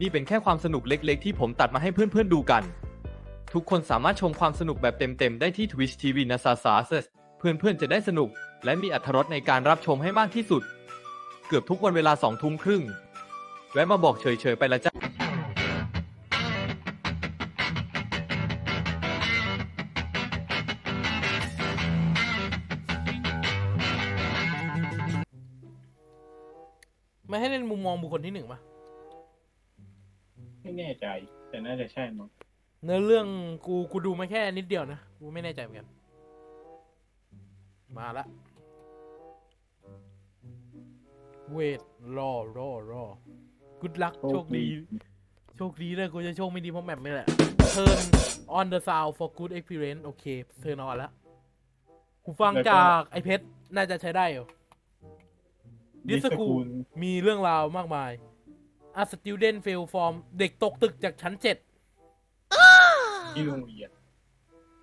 นี่เป็นแค่ความสนุกเล็กๆ ที่ผมตัดมาให้เพื่อนๆดูกัน ทุกคนสามารถชมความสนุกแบบเต็มๆ ได้ที่ Twitch TV n a s a s a s เพื่อนๆจะได้สนุก และมีอรรถรสในการรับชมให้มากที่สุด เกือบทุกวันเวลาสองทุ่มครึ่ง แวะมาบอกเฉยๆไปละจ้าไม่ให้เล่นมุมมองบุคคลที่หนึ่งปะ แน่ใจ แต่น่าจะใช่มั้งเนื้อเรื่องกูกูดูมาแค่นิดเดียวนะ กูไม่แน่ใจเหมือนกัน มาละเวทรอรอรอ good luck โชคดี โชคดีเลยกูจะโชคไม่ดีเพราะแมปไม่แหละ turn on the sound for good experience โอเค turn on แล้วกูฟังจากไอเพชรน่าจะใช้ได้อยู่ดิสกูลมีเรื่องราวมากมาย A student fail from เด็กตกตึกจากชั้นเจ็ดที่โรงเรียน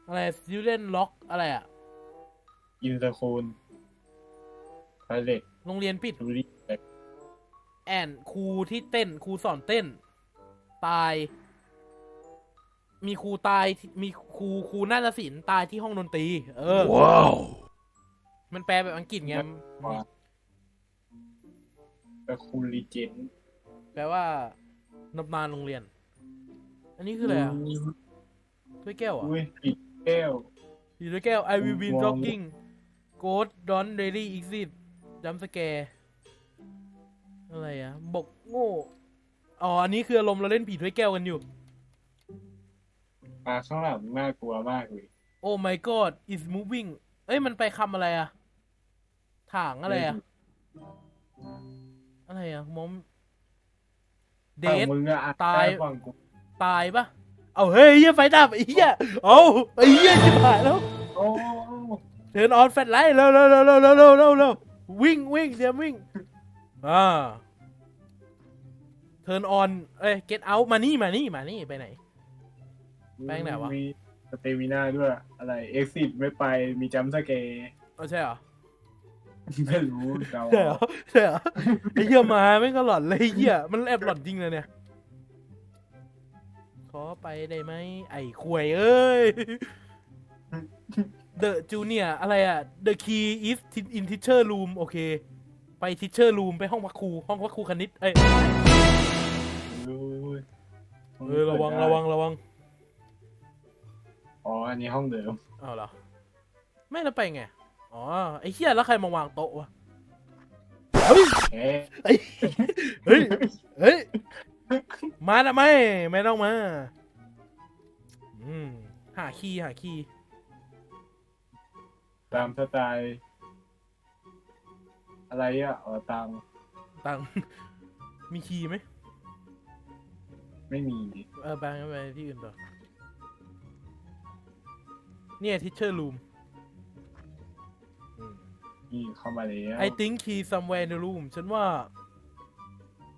อะไร student lock อะไรอะอินสคูลพาเลตโรงเรียนปิด ดูริแอนครูที่เต้นครูสอนเต้น ตาย มีครูตายที่มีครูครูนาฏศิลป์ตายที่ห้องดนตรี เออ ว้าว มันแปลแบบอังกฤษไงว่าสคูลลีเจน แปลว่านับนานโรงเรียน อันนี้คืออะไรอะถ้วยแก้วเหรอะอุ้ยปิดแก้วอยู่ด้วยแก้ว I will be มอง talking Ghost don't really exist jump scare อะไรอะบอกโง่ อ๋อ อันนี้คืออารมณ์เราเล่นผีถ้วยแก้วกันอยู่ ปลาข้างหลังน่ากลัวมากเลย Oh my god is moving เอ้ย มันไปคำอะไรอะ ถางอะไรอะ อะไรอะมอม เดอ้าวทมึงอะอ่านตายได้ฟังกูตายปะเอาเฮ้ยเหี้ยไฟดับไอ้เหี้ยเอาไอ้เหี้ยจะผ่านแล้ว โอ้เทิร์นออนแฟลชไลท์เร็วเร็วเร็วเร็วเร็วเร็วเร็วเร็ววิ่งวิ่งเดี๋ยววิ่งอ่าเทิร์นออนเอ้ย get out มานี่มานี่มานี่ไปไหน แป้งไหนวะ มีสเตมิน่าด้วยอะไร เอ็กซิสไม่ไปมีจัมป์สเกร์เอาใช่เหรอ ไม่รู้เราใช่เหรอใช่เหรอไอ้เหี้ยมาไม่งก็หลอนเลยไอ้เหี้ยมันแอบหลอนจริงเลยเนี่ย ขอไปได้ไหมไอ้ควยเอ้ย The Junior อะไรอะ The key is in teacher room โอเค ไป teacher room ไปห้องพักครู ห้องพักครูคณิตเอ้ยอุ้ยเออระวังระวังระวังอ๋ออันนี้ห้องเดิมเอาเหรอไม่แล้วไปไง อ๋อ ไอ้เหี้ยแล้วใครมาวางโต๊ะวะ เฮ้ย เอ๊ะเฮ้ยเฮ้ย เฮ้ย มาทำไมไม่ต้องมา อืม หาคีย์หาคีย์ตามสไตล์อะไรอะอ๋อตามตังค์มีคีย์ไหม ไม่มีเออไปงั้นไปที่อื่นต่อเนี่ย teacher room อืม นี่เข้ามาแล้ว I think key somewhere in the room ฉันว่า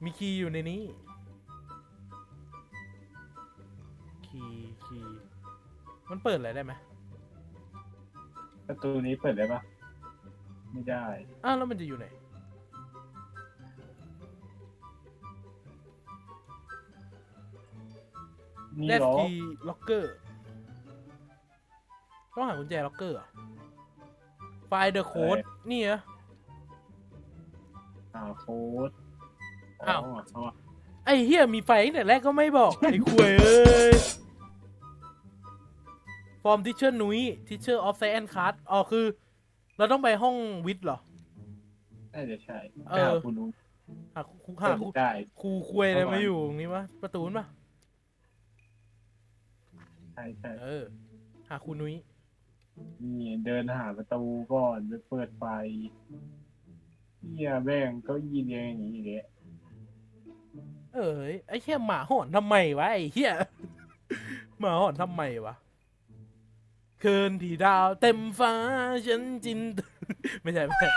มีคีย์อยู่ในนี้ คีย์คีย์มันเปิดอะไรได้ไหมประตูนี้เปิดได้ปะไม่ได้ อ้าวแล้วมันจะอยู่ไหน นี่ That's เหรอ key locker ต้องหากุญแจล็อกเกอร์อะไฟล์ the code นี่เหรอ อ่าโค้ดอ้าว สวัสดีไอ้เฮียมีไฟตั้งแต่แรกก็ไม่บอก ไอ้ควยเอ้ย from teacher นุ้ย teacher of science class อ๋อคือ เราต้องไปห้องวิทย์เหรอ น่าจะใช่เออหาคุณรู้หาครูหาครูได้ ครูควยอะไรมาอยู่ตรงนี้วะประตูนปะใช่ใช่เออ หาครูนุ้ย นี่เดินหาประตูก่อนไปเปิดไฟเฮียแม่งเก็ยีเรียงอย่างนี้เลยเอ้ยไอ้เฮียหมาหอนทำไมวะไอ้เฮียหมาหอนทำไมวะคืนที่ดาวเต็มฟ้าฉันจินไม่ใช่ไม่ใช่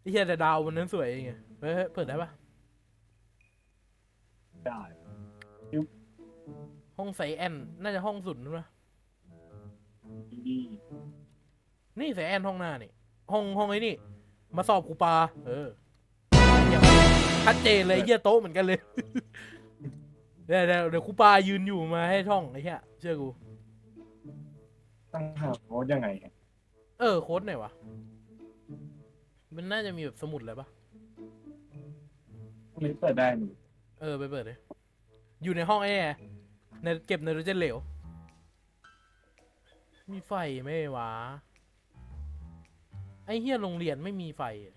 ไอ้เฮียแต่ดาววันนั้นสวยไงเฮ้ยเฮ้ยเปิดได้ปะได้ห้องไซแอนน่าจะห้องสุดนะ ดีนี่ไซแอนห้องหน้านี่ห้องห้องไอ้นี่ มาสอบครูปา เออเหี้ยชัดเจนเลยเยี่ยโต๊ะเหมือนกันเลยเดี๋ยวเดี๋ยวเดี๋ยวครูปายืนอยู่มาให้ท่องไอ้เหี้ยเชื่อกูต้องหาโค้ดยังไงอะเออโค้ดไหนวะ มันน่าจะมีแบบสมุดอะไรปะไม่เปิดได้หนูเออไปเปิดเลยอยู่ในห้องไอ้ไงในเก็บไนโตรเจนเหลว มีไฟไหมวะ ไอ้เฮียโรงเรียนไม่มีไฟอะ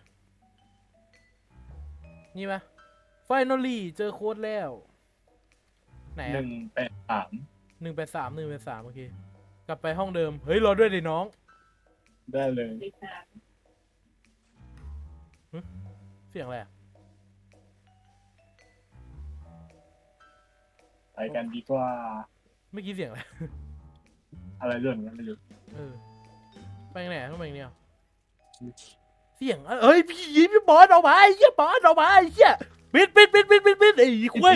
นี่ปะไฟนอลี่เจอโค้ดแล้ว ไหนหอะนึ่งแปดสามหนึ่งแปดสามหนึ่งแปดสามโอเค กลับไปห้องเดิม เฮ้ย รอด้วยดิน้อง ได้เลยเสียงอะไรอะไปกันดีกว่า เมื่อกี้เสียงอะไร อะไรเรื่องนั้นไม่รู้เออไปไหนอะต้องไปเนี่ยเสียงอะเฮ้ยพี่พี่บอสออกมาไอ้เหี้ยบอสออกมาไอ้เหี้ยปิดปิดปิดปิดปิดปิดไอ้คุย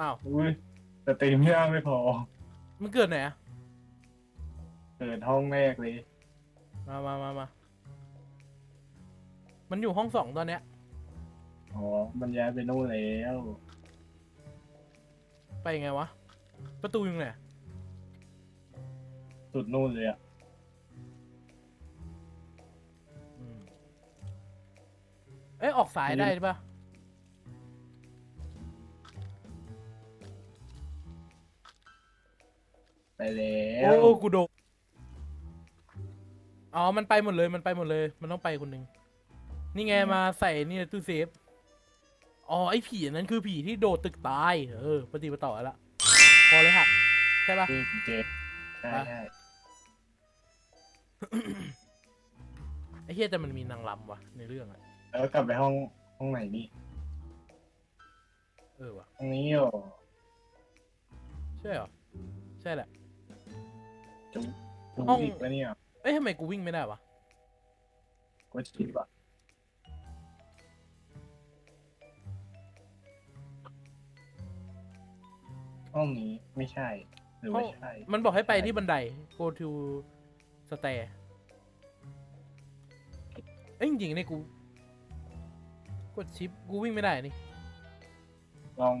อ้าวอุ้ยแต่เต็มย่างไม่พอ มันเกิดไหนอะเปิดห้องแรกเลย มามามามามันอยู่ห้องสองตอนเนี้ยอ๋อมันย้ายไปนู่นแล้ว ไปยังไงวะ ประตูอยู่ไหน สุดนู่นเลยอะอืมเอ้ยออกสายได้ปะไปแล้วโอ้กูโดนอ๋อ มันไปหมดเลย มันไปหมดเลย มันต้องไปคนหนึ่ง นี่ไงมาใส่นี่ในตู้เซฟ อ๋อ ไอ้ผีอันนั้นคือผีที่โดดตึกตาย เออ ปฏิปต่อแล้วพอเลยหัก ใช่ปะคือเจใช่ใช่ ไอ้เฮียแต่มันมีนางรำว่ะในเรื่องอะแล้วกลับไปห้องห้องไหนนี่เออว่ะห้องนี้เหรอใช่เหรอใช่แหละจุ๊บห้อง อีกแล้วเนี่ยเอ้ยทำไมกูวิ่งไม่ได้วะก็ชิบอะห้องนี้ไม่ใช่ หรือว่าใช่ มันบอกให้ไปที่บันได go to stair เอ้ยจริงๆเนี่ยกู กดชิปกูวิ่งไม่ได้นี่ ลอง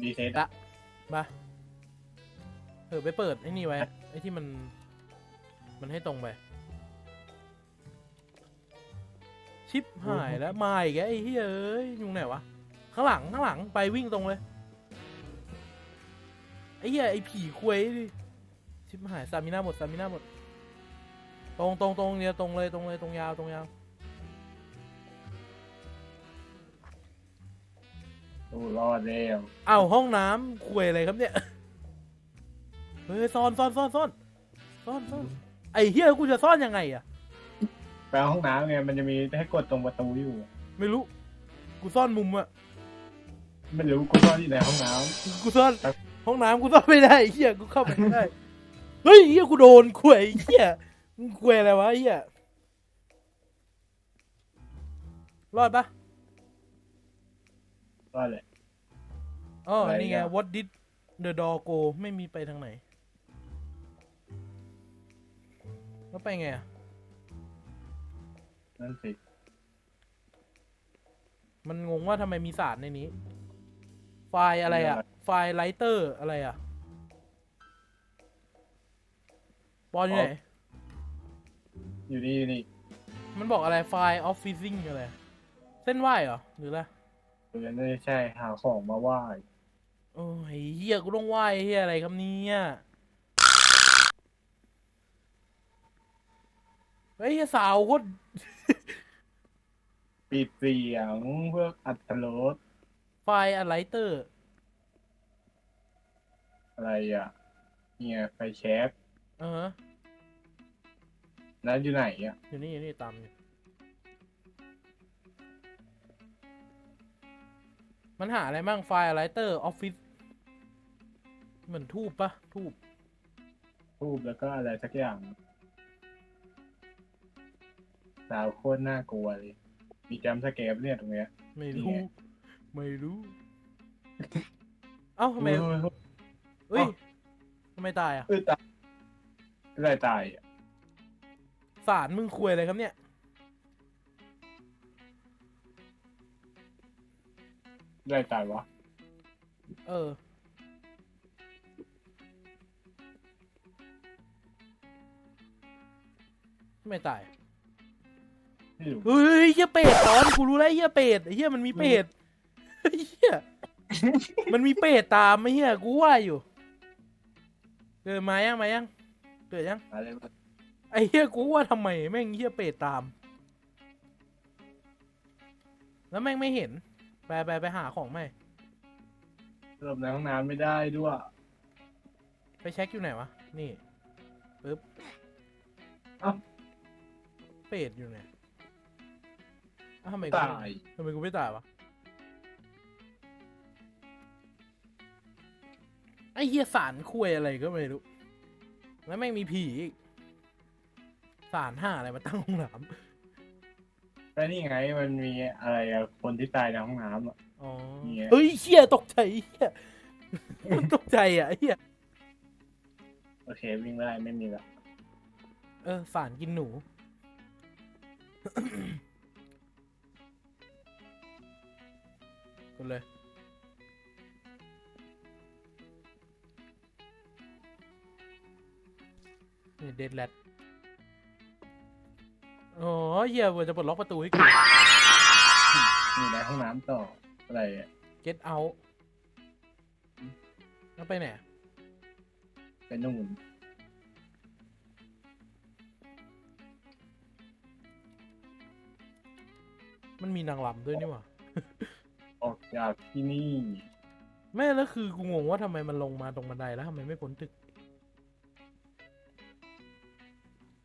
ดีเซตละ มาเออไปเปิดไอ้นี่ไว้ ไอ้ที่มัน มันให้ตรงไป ชิปหายแล้ว มาอีกแล้วไอ้เฮ้ยเอ้ยอยู่ไหนวะ ข้างหลัง ข้างหลังไปวิ่งตรงเลย ไอ้เหี้ยไอ้ผีควยดิ ชิปหายสามิน่าหมดสามิน่าหมด ตรงตรงตรงเนี่ยตรงเลยตรงเลยตรงยาวตรงยาวโอ้รอดแล้วอ้าวห้องน้ำควยอะไรครับเนี่ยเฮ้ยซ่อนซ่อนซ่อนซ่อนซ่อนซ่อนไอ้เฮียกูจะซ่อนยังไงอะไปห้องน้ำไงมันจะมีให้กดตรงประตูอยู่ ไม่รู้ กูซ่อนมุมอะไม่รู้กูซ่อนที่ไหนห้องน้กูซ่อนห้องน้ำกูซ่อนไม่ได้ไอ้เฮียกูเข้าไปไม่ได้เฮ้ยเฮียกูโดนควยไอ้เฮีย มึงควยอะไรวะไอ้เฮียรอดปะำรอดเลย อ๋ออะไรนี่ไง อะ what did the door go ไม่มีไปทางไหน แล้วไปไงอะนั่นสิมันงงว่าทำไมมีสารในนี้ ไฟล์อะไรอะไฟล์ไลเตอร์อะไรอะบอลอยู่ไหน อยู่นี่อยู่นี่มันบอกอะไรไฟล์ออฟฟิซิ่งอะไร เส้นไหวเหรอ หรืออะไรเออไม่ใช่หาของมาไหว้โอ้ยเฮียกูต้องไหวเฮียอะไรครับเนี่ยเฮ้ยสาวโคตรปิดเสียงเพื่ออัตโลดไฟล์อะไรเตอร์ อะไรอะ เนี่ยไฟแชกเออฮะ แล้วอยู่ไหนอะอยู่นี่อยู่นี่ตามอยู่มันหาอะไรบ้างไฟล์อะไรเตอร์ออฟฟิศเหมือนทูบปะทูบรูปแล้วก็อะไรสักอย่างสาวโคตรน่ากลัวเลย มีจำสแกปเนี่ยตรงเนี้ย ไม่รู้นี่ไงไม่รู้ เอ้าทำไมเฮ้ยเฮ้ยเอ้ยอ้าวทำไมตายอะเฮ้ยตายอะไรตายอะ สารมึงคุยอะไรครับเนี่ยอะไรตายวะเออ ไม่ตาย ไม่รู้ เฮ้ยเฮียเป็ดตอนกูรู้แล้วไอ้เฮียเป็ดไอ้เฮียมันมีเป็ดไอ้เฮียมันมีเป็ดตามไอ้เฮียกูว่าอยู่ เกิดมายังมายัง เกิดยัง อะไรวะไอ้เฮียกูว่าทำไมแม่งเฮียเป็ดตาม แล้วแม่งไม่เห็น ไปไปไปหาของใหม่หลบในห้องน้ำไม่ได้ด้วยไปเช็คอยู่ไหนวะ นี่ปึ๊บเอ้า เป็ดอยู่ไหนเอ้าทำไมกูตาย ทำไมกูไม่ตายวะไอ้เหี้ยสารคุยอะไรก็ไม่รู้ แล้วแม่งมีผีอีก สารห้าอะไรมาตั้งห้องน้แต่นี่ไงมันมีอะไรอะคนที่ตายในห้องน้ำอะำอ๋อเนี่ย เฮ้ยเหี้ยตกใจเหี้ยตกใจอะไอ้เหี้ยโอเควิ่งได้ไม่มีละเออสารกินหนู กดเลย นี่เดดแลด อ๋อเหี้ยว่าจะปลดล็อกประตูให้กู อยู่ในห้องน้ำต่ออะไรอะ get out แล้วไปไหนไปนู่นมันมีนางลำด้วยนี่หว่าออกจากที่นี่แม่แล้วคือกูงงว่าทำไมมันลงมาตรงบันไดแล้วทำไมไม่พ้นตึก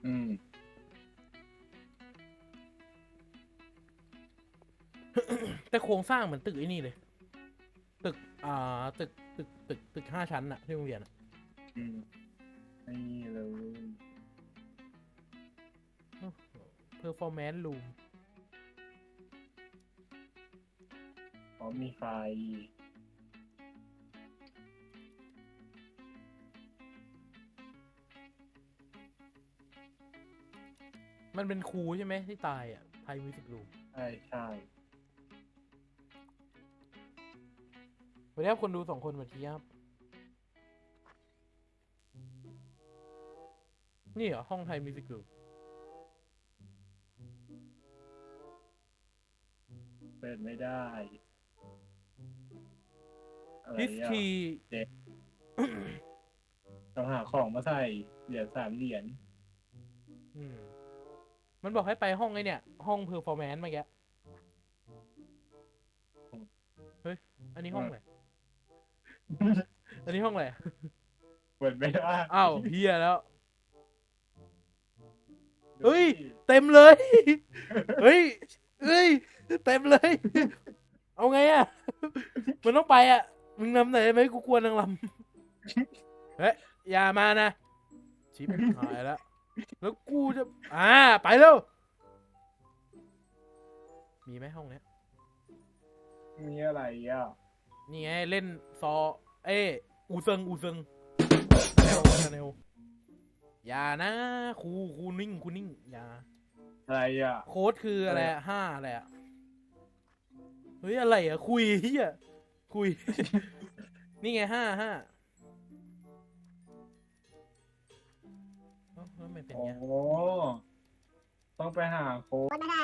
อืม แต่โครงสร้างเหมือนตึกไอ้นี่เลย ตึก อ่า ตึก ตึก ตึก ตึกห้าชั้นอะที่โรงเรียนอะอืมนี่เลย performance room พร้อมมีไฟ มันเป็นครูใช่ไหมที่ตายอะไทยมิวสิกรูม ใช่ใช่ วันนี้ครับคนดูสองคนเมื่อกี้ครับ นี่เหรอ ห้องไทยมิวสิกรูมเปิดไม่ได้ อะไรฮิสอะทีต้องหาของมาใส่เหรียญสามเหรียญมันบอกให้ไปห้องไอ้เนี่ย ห้อง performance เมื่อกี้ เฮ้ย อันนี้ห้องอะไรอันนี้ห้องอะไรเปิดไม่ได้อ้าวเฮียแล้วดูเฮ้ยดิเต็มเลย เฮ้ยเฮ้ย เต็มเลย เอาไงอะ มันต้องไปอะ มึงนำไหนอยไหมกูกลัวนางลำ เฮ้ย อย่ามานะ ชิบหายแล้ว แล้วกูจะ อ่า ไปเร็วมีไหมห้องเนี้ย มีอะไรอะ นี่ไงเล่นซอ เอ้อูเซิงอูเซิงแนวแนวอย่านะครูครูนิ่งครูนิ่งอย่าอะไรอะ โค้ดคืออะไรอะห้าอะไรอะเฮ้ยอะไรอะคุยเฮียคุย นี่ไงห้าห้าเอ้าแล้วทำไมเป็นโอ้เงี้ยต้องไปหาโค้ดโคตรไม่ได้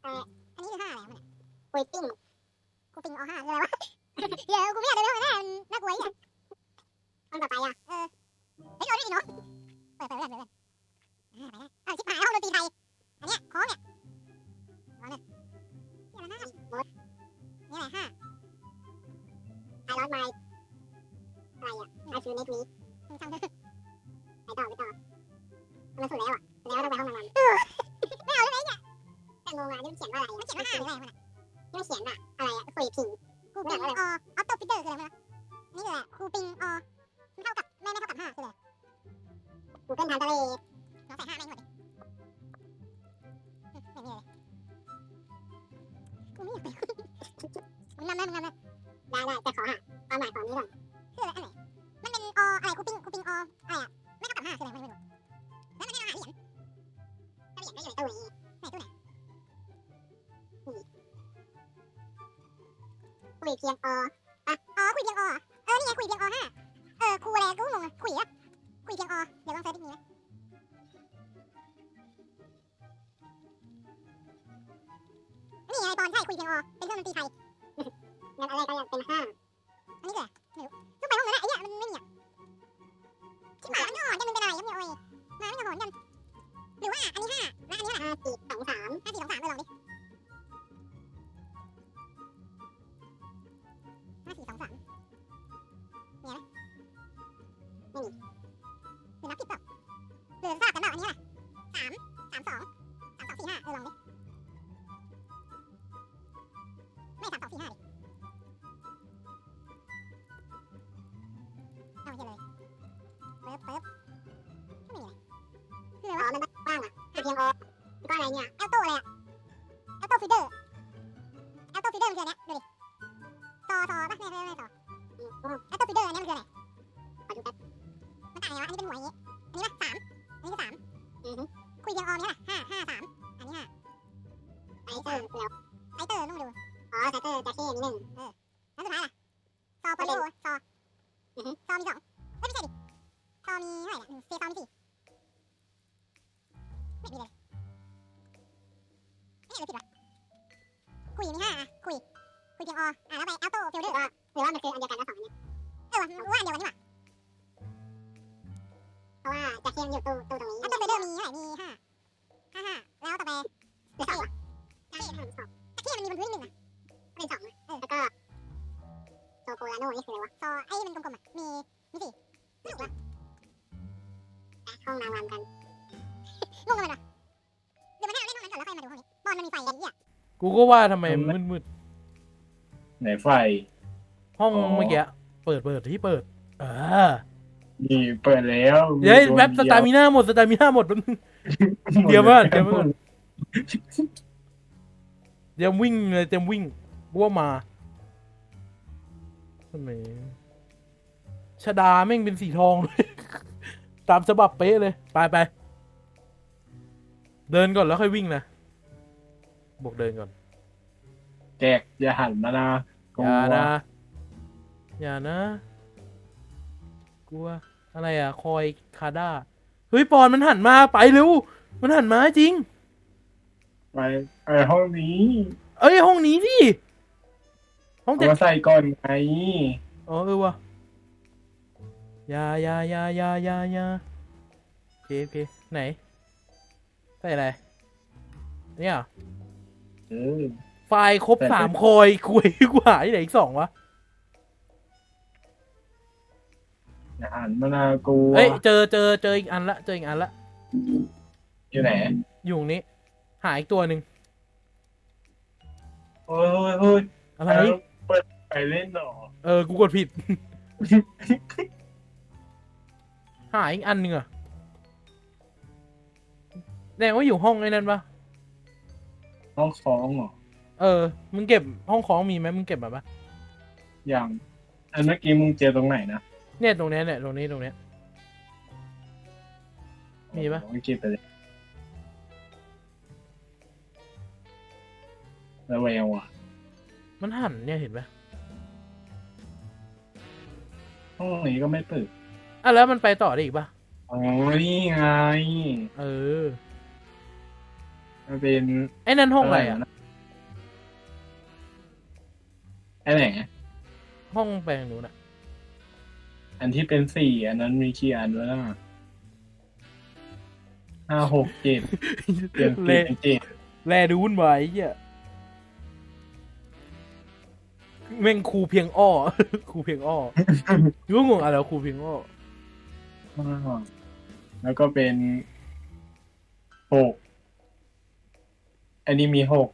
แต่อันนี้คือห้าอะไรวะเนี่ยคุยปิ้งกูปิ้งเอาห้าคืออะไรวะ เดี๋ยวกูไม่อยากเดินไปห้องน้ำมันน่ากลัวอีกห้องต่อไปอะ เออเฮ้ยโดนด้วยดิเนาะเปิดเปิดเปิดเปิดเปิดอ่าไปได้อ้าวชิบหายแล้วห้องดนตรีไทยอันเนี้ยโค้งเนี่ยร้อนเลยเดี๋ยวมันน่าหมดนี่แหละห้าไอรอนไมล์อะไรอะไอฟิวเน็กนี้ช่างเถอะไปต่อไปต่อมันสุดแล้วอะสุดแล้วต้องไปห้องน้ำเออไม่เอาได้ไหมเนี่ยแต่งงอะนี่มันเขียนว่าอะไรมันเขียนว่าห้าหรืออะไรวะเนี่ยนี่มันเขียนว่าอะไรอะคุยพิง คูปิงออออฟโตฟิเตอร์คืออะไรวะนี่คืออะไรคูปิงออมันเท่ากับไม่ไม่เท่ากับห้าคืออะไรกูเกิลทางทะเลเราใส่ห้าแม่งหมดดิไม่มีเลยกูไม่อยากไปมึงนำเลยมึงนำเลยได้ได้แต่ขอหา ก็ ร์หรือว่ามันคืออันเดียวกันแล้วสองอันเนี้ยเออว่ะรู้ว่าอันเดียวกันนี่หว่าเพราะว่าจะเทียมอยู่ตู้ตู้ตรงนี้อันตัวเฟเดอร์มีเท่าไหร่มีห้าห้าห้าแล้วต่อไปเหลือสองวะตะเคียนมันสองตะเคียนมันมีบนพื้นหนึ่งอะเป็นสองนะเออแล้วก็โซโปลาโน่นี่คืออะไรวะซอไอ้มันกลมๆอะมีมีสี่ไม่ถูกวะห้องนางรำกันงงกันเลยเดี๋ยวมันให้เราเล่นห้องนั้นก่อนแล้วค่อยมาดูห้องนี้บอลมันมีไฟอย่างนี้อะกูก็ว่าทำไมมันไม่มืดไหนไฟๆ ห้องอ๋อเมื่อกี้เปิดเปิดที่เปิด เออนี่เปิดแล้วเดี๋ยวมีตัวแว็บสตามิน่าหมดสตามิน่าหมดแป๊บนึงเดี๋ยวก่อนเดี๋ยวก่อนเตรียมวิ่งเลยเตรียมวิ่งกูว่ามาทำไมชดาแม่งเป็นสีทองเลยตามฉบับเป๊ะเลยไปไปเดินก่อนแล้วค่อยวิ่งนะบอกเดินก่อน แจกอย่าหันมานะกอลัวย่านะ อย่านะ กลัว อะไรอะ คอยคาด้า เฮ้ย ปอนมันหันมาไปเร็ว มันหันมาจริง ไปไอห้องนี้เอ้ย ห้องนี้สิห้องเอาเจ็ดมาใส่ก่อนไงอ๋อเออวะอยาอยาอยาอยาอยาอยาโอเคโอเคไหน ใส่อะไร เนี่ยเหรอ เออ ไฟล์ครบแต่สามคอยคุยกว่าที่ไหนอีกสองวะ อย่าหันมานะกลัวเอ้ยเจอเจอเจออีกอันละเจออีกอันละ อยู่ไหนอยู่ตรงนี้ หาอีกตัวหนึ่งโอ้ยโอ้ยโอ้ยอะไรแล้วเปิดไปเล่นหรอเออ กูกดผิด หาอีกอันหนึ่งอะแสดงว่าอยู่ห้องไอ้นั่นปะห้องคล้องเหรอเออ มึงเก็บห้องของมีไหมมึงเก็บมาปะอย่างอันเมื่อกี้มึงเจอตรงไหนนะ เนี่ยตรงเนี้ยเนี่ยตรงนี้ตรงเนี้ยมีปะมึงเก็บไปเลยแล้วแววอะมันหันเนี่ยเห็นปะห้องนี้ก็ไม่เปิดอะแล้วมันไปต่อได้อีกปะอ๋อนี่ไง เออมันเป็นไอ้นั่นห้องอะไรอะนไอ้ไหนห้องแปลงหนูน่ะ อันที่เป็นสี่อันนั้นมีกี่อันวะน่ะห้าหกเจ็ดเปลี่ยนเปลี่ยนเป็นเจ็ดแลดูวุ่นวายไอ้เหี้ยแม่งครูเพียงอ้อครูเพียงอ้อรู้งงอะไรวะครูเพียงอ้ออ่าแล้วก็เป็นหกอันนี้มีหก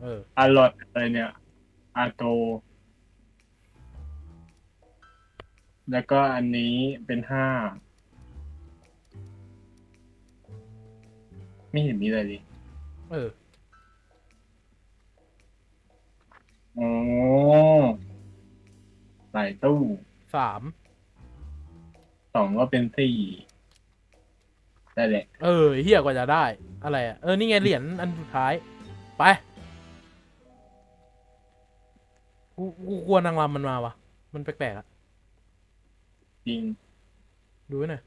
เอออาลอดอะไรเนี่ย อาโต แล้วก็อันนี้เป็นห้า ไม่เห็นมีอะไรเลยเอออ๋อหลายตู้สาม สองก็เป็นสี่ได้แหละ เออเฮียกว่าจะได้ อะไรอะ เออ นี่ไงเหรียญอันสุดท้าย ไป กูกูกลัวนางรำมันมาวะ มันแปลกๆอะ จริง ดูหน่อย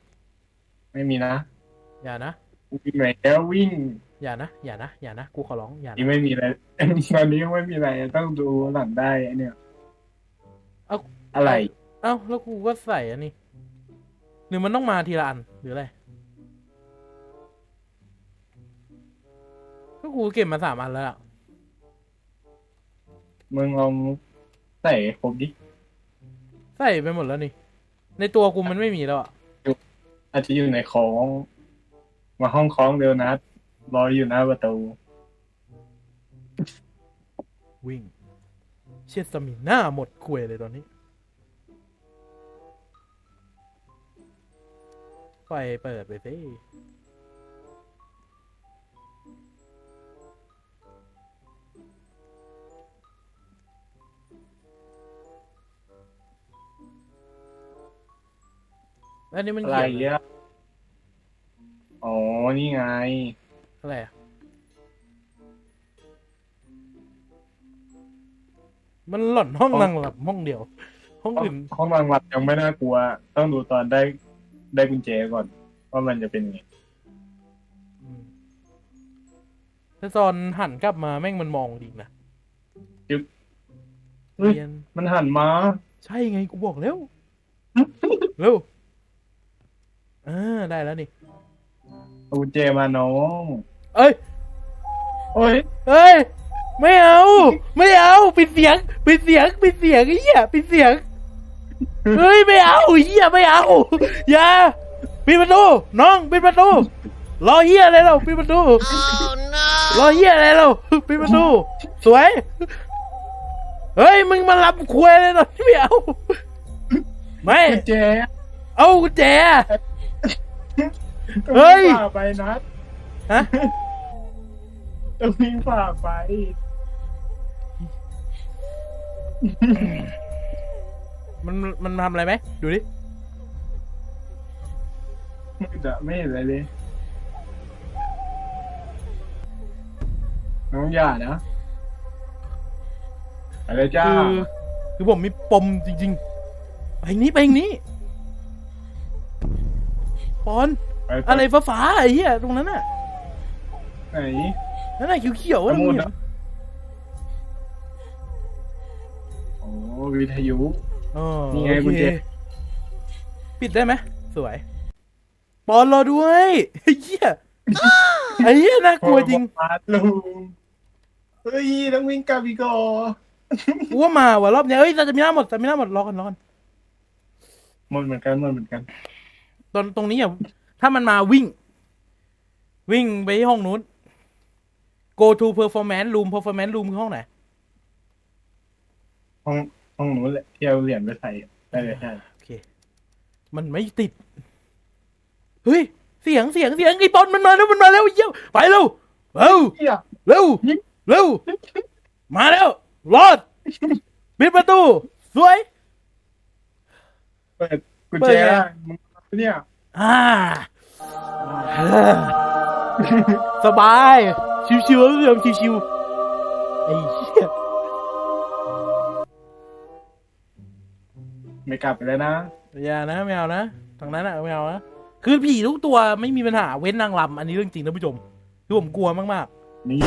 ไม่มีนะ อย่านะวิ่งไหนแล้ววิ่ง อย่านะ อย่านะ อย่านะ กูขอร้อง อย่านี่นะไม่มีอะไร ตอนนี้ยังไม่มีอะไร ต้องดูหลังได้ไอ้เนี่ย เอ้า อะไร เอ้า แล้วกูก็ใส่อันนี้ หรือมันต้องมาทีละอัน หรืออะไร ก็กูเก็บมาสามอันแล้วอะมึงลองใส่ครบดิ ใส่ไปหมดแล้วนี่ ในตัวกูมันไม่มีแล้วอะอาจจะอยู่ในของ มาห้องคล้องเร็วนัดรออยู่หน้าประตู วิ่ง เชียสมินหน้าหมดคุยเลยตอนนี้ ไฟเปิดไปสิ อันนี้มันอะไรเขียนอะอ๋อ นี่ไง อะไรอะมันหล่อนห้องห้องนั่งหลับห้องเดียว ห้องห้องอื่นห้องรางวัลยังไม่น่ากลัว ต้องดูตอนได้ได้กุญแจก่อนว่ามันจะเป็นไงอืมถ้าตอนหันกลับมาแม่งมันมองดีนะเฮ้ยเรียนมันหันมา ใช่ไงกูบอกแล้ว เร็ว อ่าได้แล้วนี่เอากุญแจมาน้องเอ้ยโอ้ยเอ้ย ไม่เอา ไม่เอา ปิดเสียง ปิดเสียง ปิดเสียงไอ้เหี้ยปิดเสียง เฮ้ย ไม่เอาไอ้เหี้ยไม่เอา อย่า ปิดประตู น้องปิดประตู รอเหี้ยอะไรเราปิดประตู รอเหี้ยอะไรเราปิดประตู สวย เฮ้ย มึงมารับควยเลยหน่อยไม่เอา ไม่ กุญแจ เอากุญแจ ต้องเฮ้ย วิ่งฝ่าไปนัดฮะต้องวิ่งฝ่าไป มันมันทำอะไรไหมดูดิมึงจะไม่เห็นอะไรเลยน้องอย่านะอะไรจ้าคือคือผมมีปมจริงๆไปนี้ไปนี้ปอนปป อะไรฟ้าๆไอ้เหี้ยตรงนั้นน่ะไหนนั่นน่ะเขียวๆอะสมุดมึงเหรอโอ้วิทยุอ๋อนี่ไงโอกุญเคแจปิดได้ไหมสวยปอนรอด้วยไอ้เหี้ยไอ้เหี้ยน่ากลัวจริงมาลุงเฮ้ยต้องวิ่งกลับอีกอ่อกูว่ามาว่ะรอบเนี้ยเอ้ยจะมีหน้าหมดจะมีหน้าหมดรอกันรอกันหมดเหมือนกันหมดเหมือนกันตรงตรงนี้อะ ถ้ามันมาวิ่ง วิ่งไปที่ห้องนู้น go to performance room performance room คือห้องไหน ห้องห้องนู้นแหละที่เอาเหรียญไปใส่ได้เลยฮะโอเค มันไม่ติด เฮ้ย เสียงเสียงเสียงไอ้บอลมันมาแล้วมันมาแล้วไอ้เยี่ยไปเร็วเร็วเฮียเร็วเร็วมาแล้ว รอดปิดประตู สวย เปิดกุญเปิแจดไงมึงเนี่ย อ่าสบาย ชิวๆเรื่องชิวๆไอ้เหี้ยไม่กลับไปแล้วนะ อย่านะไม่เอานะทางนั้นอะไม่เอานะคือผีทุกตัวไม่มีปัญหาเว้นนางรำอันนี้เรื่องจริงนะผู้ชมคือผมกลัวมากนี่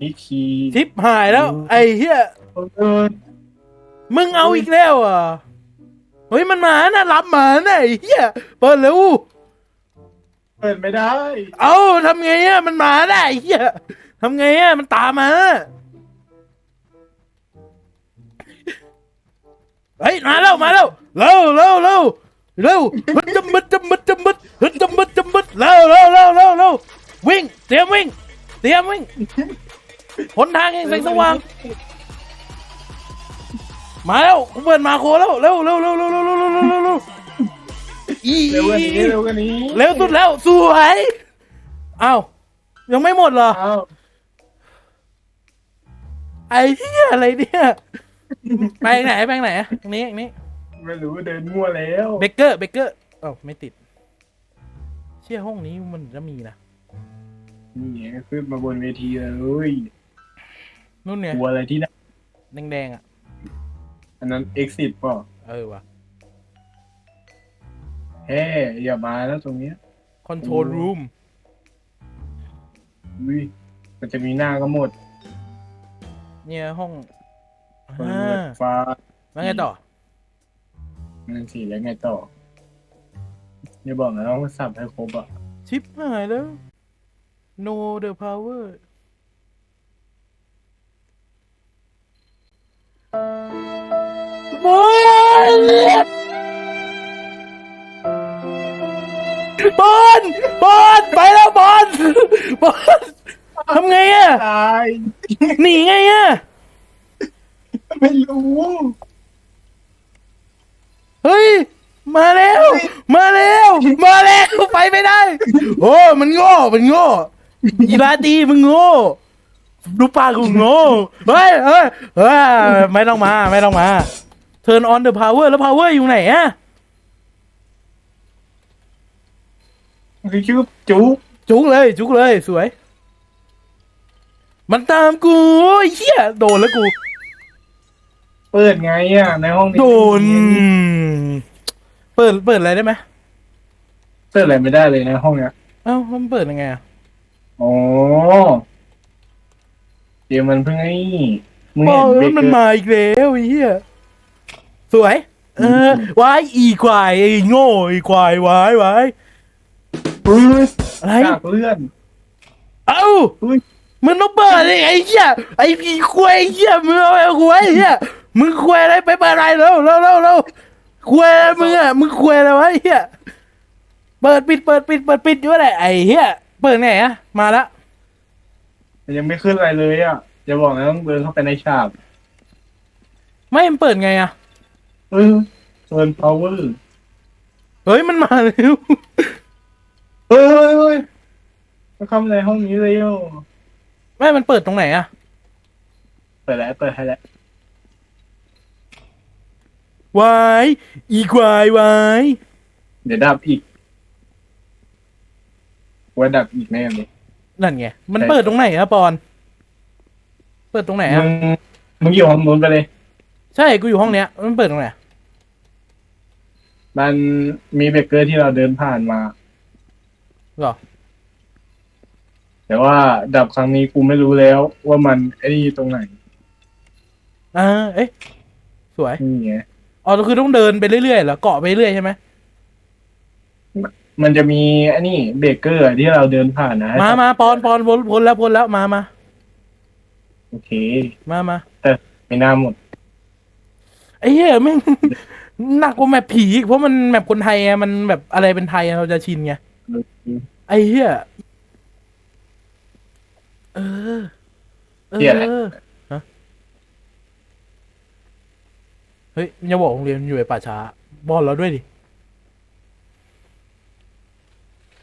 นี่คีย์ๆทิปหายแล้ว ไอ้เหี้ย เออ มึงเอาอีกแล้วอะ เฮ้ยมันมาน่ะรับมาน่ะไอ้เหี้ยเปิดเร็วเปิดไม่ได้เอาทำไงอะมันมาน่ะไอ้เหี้ยทำไงอะมันตามมาเฮ้ยมาแล้วมาแล้วเร็วเร็วเร็วเร็วฮึดจำมึดจำมึดจำมึดฮึดจำมึดจำมึดเร็วเร็วเร็วเร็วเร็ววิ่งเตรียมวิ่งเตรียมวิ่งหนทางแห่งแสงสว่าง มาแล้วกูเปิดมาโคแล้วเร็วเร็วเร็วเร็วเร็วเร็วเร็วเร็วเร็วเร็วอีเร็วกว่านี้เร็วกว่านี้เร็วสุดแล้วสวยอ้าวยังไม่หมดเหรออ้าวไอ้เหี้ยอะไรเนี่ยไปไหนไปไหนตรงนี้ตรงนี้ไม่รู้เดินมั่วแล้วเบเกอร์เบเกอร์เอ้าไม่ติด เชี่ยห้องนี้มันจะมีนะนี่ไงขึ้นมาบนเวทีเลยนู่นเนี่ยกลัวอะไรที่นั่นแดงๆอะ อันนั้น exit เปล่าเออว่ะเฮ้ยอย่ามาแล้วตรงเนี้ยคอนโทรลรูมอุ้ยมันจะมีหน้าก็หมดเนี่ยห้องเปิอ่าดฟ้าแล้วไงต่อ นั่นสิแล้วไงต่ออย่าบอกนะต้องสับให้ครบอะชิปหายแล้ว no the power บอลบอลบอลไปแล้วบอลบอลทำไงอะตายหนีไงอะไม่รู้ เฮ้ย มาแล้ว มาแล้ว มาแล้วไปไม่ได้ โอ้มันโง่มันโง่อีบาตีมึงโง่ดูปากกูโง่เฮ้ยเฮ้ยเฮ้ยไม่ต้องมา ไม่ต้องมา turn on the power แล้ว power อยู่ไหนอะมันคือชื่อจุ๊บจุกเลยจุกเลยสวย มันตามกูไอ้เหี้ยโดนแล้วกู เปิดไงอะ ในห้องนี้โดน เปิดเปิดอะไรได้ไหมเปิดอะไรไม่ได้เลยในห้องเนี้ยเอ้ามันเปิดยังไงอะอ๋อเดี๋ยวมันเพิ่งไอ้นี่มึงบอเห็นกเบแล้วเกมันอร์มาอีกแล้วไอ้เหี้ย สวย เออวายอีควายไอ้โง่ไอ้ควายวายวายอุ้ยอะไรกากเลื่อนเอ้าอุ้ยมึงต้องเปิดเลยไอ้เหี้ยไอ้พี่ควายไอ้เหี้ยมึงเอาไอ้ควายไอ้เหี้ยมึงควายอะไรไปเปิดอะไรแล้วแล้วแล้วแล้วควายอะไรมึงอะมึงควายอะไรวะไอ้เหี้ยเปิดปิดเปิดปิดเปิดปิดอยู่อะไรไอ้เหี้ยเปิดไหนอะมาละมันยังไม่ขึ้นอะไรเลยอะอย่าบอกนะต้องเดินเข้าไปในฉากไม่มันเปิดไงอะ เออเปิด power เฮ้ยมันมาแล้วเฮ้ยเฮ้ยเฮ้ยมาเข้ามาในห้องนี้เลยโย่ไม่มันเปิดตรงไหนอะเปิดแล้วเปิดให้แล้ววายอีควายวายเดี๋ยวดับอีกว่าดับอีกแน่เลยนั่นไงมันเปิดตรงไหนอะปอน เปิดตรงไหนอะมึงมึงอยู่ห้องนู้นไปเลย ใช่กูอยู่ห้องเนี้ย มันเปิดตรงไหน มันมีเบเกอร์ที่เราเดินผ่านมา หรอ แต่ว่าดับครั้งนี้กูไม่รู้แล้ว ว่ามันไอ้นี่ตรงไหนอ่าเอ๊ะสวยนี่ไงอ๋อคือต้องเดินไปเรื่อยๆเหรอเกาะไปเรื่อยใช่ไหมมันจะมีไอ้นี่เบเกอร์ที่เราเดินผ่านนะให้มามาปอนปอนพ้นพ้นแล้วพ้นแล้วมามาโอเค มามาไม่น่าหมดไอ้เหี้ยแม่ง หนักกว่าแมปผีอีกเพราะมันแมปคนไทยอะมันแบบอะไรเป็นไทยอะเราจะชินไงไอ้เหี้ยเออเอเหี้ยอะไรอฮะเฮ้ยอย่าบอกโรงเรียนอยู่ในป่าช้าบอลเราด้วยดิ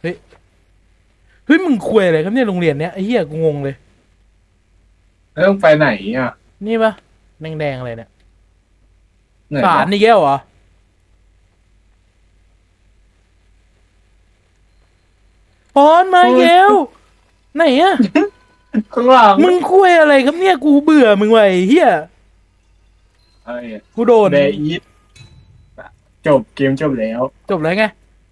เฮ้ยเฮ้ยมึงคุยอะไรครับเนี่ยโรงเรียนเนี้ยไอ้เหี้ยกูงงเลย แล้วต้องไปไหนอะ นี่ปะแดงๆอะไรเนี่ย ไหนสารวะนี่แก้วเหรอ ปอนมาอีกแล้วไหนอะข้างหลังมึงคุยอะไรครับเนี่ยกูเบื่อมึงไว้ไอ้เฮียอะไรอะกูโดนแบอีทจบเกมจบแล้ว จบแล้วไง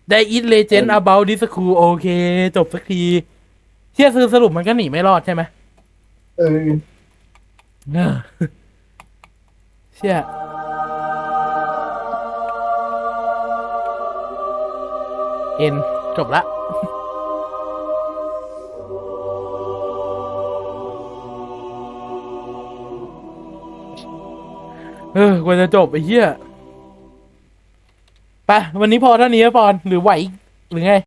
ได้อิ t เลเจน d ์ about this school โอเค จบสักทีเชี่ยคือสรุปมันก็หนีไม่รอดใช่ไหมเออเออเชี่ย เอ็น จบละเออกว่าจะจบไอ้เหี้ยไปวันนี้พอเท่านี้ปอนหรือไหวหรือไง